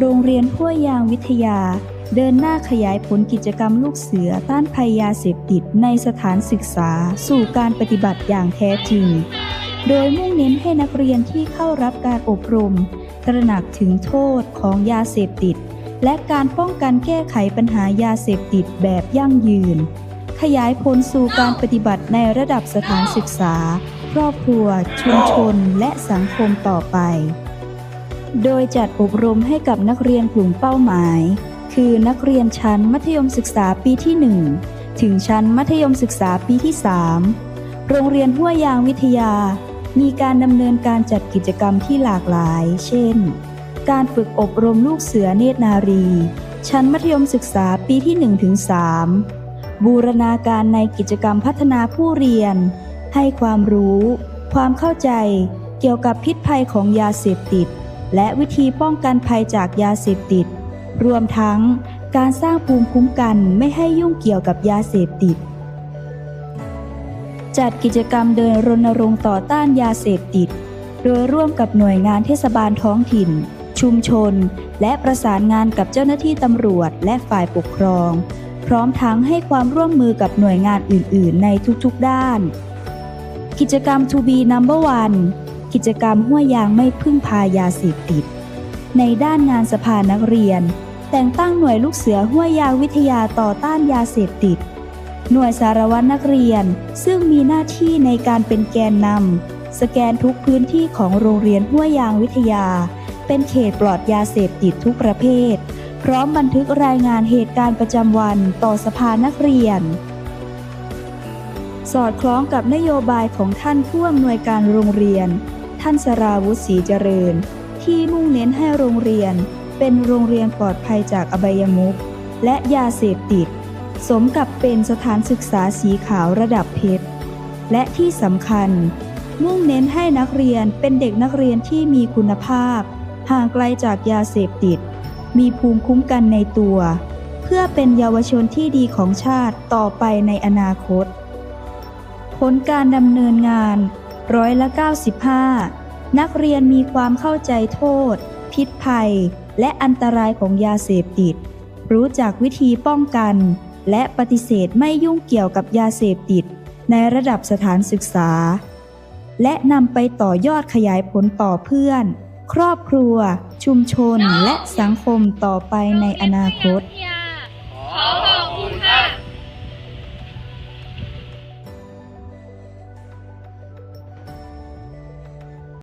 โรงเรียนห้วยยางวิทยา เดินหน้าขยายผลกิจกรรมลูกเสือต้านภัยยาเสพติดในสถานศึกษาสู่การปฏิบัติอย่างแท้จริง โดยมุ่งเน้นให้นักเรียนที่เข้ารับการอบรม ตระหนักถึงโทษของยาเสพติด และการป้องกันแก้ไขปัญหายาเสพติดแบบยั่งยืน ขยายผลสู่การปฏิบัติในระดับสถานศึกษา ครอบครัว ชุมชน และสังคมต่อไป โดยจัดอบรมให้กับนักเรียนกลุ่มเป้าหมาย คือนักเรียนชั้นมัธยมศึกษาปีที่ 1 ถึงชั้นมัธยมศึกษาปีที่ 3 โรงเรียนห้วยยางวิทยา มีการดำเนินการจัดกิจกรรมที่หลากหลาย เช่น การฝึกอบรมลูกเสือเนตรนารี ชั้นมัธยมศึกษาปีที่1ถึง3บูรณาการในกิจกรรมพัฒนาผู้เรียน ให้ความรู้ ความเข้าใจ เกี่ยวกับพิษภัยของยาเสพติด และวิธีป้องกันภัยจากยาเสพติด รวมทั้งการสร้างภูมิคุ้มกันไม่ให้ยุ่งเกี่ยวกับยาเสพติด จัดกิจกรรมเดินรณรงค์ต่อต้านยาเสพติด โดยร่วมกับหน่วยงานเทศบาลท้องถิ่น ชุมชน และประสานงานกับเจ้าหน้าที่ตำรวจและฝ่ายปกครอง พร้อมทั้งให้ความร่วมมือกับหน่วยงานอื่น ๆ ในทุก ๆ ด้าน กิจกรรม To be number one กิจกรรมห้วยยางไม่พึ่งพายาเสพติด ในด้านงานสภานักเรียน แต่งตั้งหน่วยลูกเสือห้วยยางวิทยาต่อต้านยาเสพติด หน่วยสารวัตรนักเรียนซึ่งมีหน้าที่ในการเป็นแกนนำสแกนทุกพื้นที่ของโรงเรียนห้วยยางวิทยา เป็นเขตปลอดยาเสพติดทุกประเภท พร้อมบันทึกรายงานเหตุการณ์ประจำวันต่อสภานักเรียนสอดคล้องกับนโยบายของท่านผู้อำนวยการโรงเรียน ท่านสราวุฒิศรีเจริญ ที่มุ่งเน้นให้โรงเรียน เป็นโรงเรียนปลอดภัยจากอบายมุขและยาเสพติด สมกับเป็นสถานศึกษาสีขาวระดับเพชร และที่สำคัญ มุ่งเน้นให้นักเรียนเป็นเด็กนักเรียนที่มีคุณภาพ ห่างไกลจากยาเสพติด มีภูมิคุ้มกันในตัว เพื่อเป็นเยาวชนที่ดีของชาติต่อไปในอนาคต ผลการดำเนินงาน ร้อยละ95 นักเรียนมีความเข้าใจโทษ พิษภัย และอันตรายของยาเสพติด รู้จักวิธีป้องกัน และปฏิเสธไม่ยุ่งเกี่ยวกับยาเสพติด ในระดับสถานศึกษา และนำไปต่อยอดขยายผลต่อเพื่อน ครอบครัว ชุมชนและสังคมต่อไปในอนาคต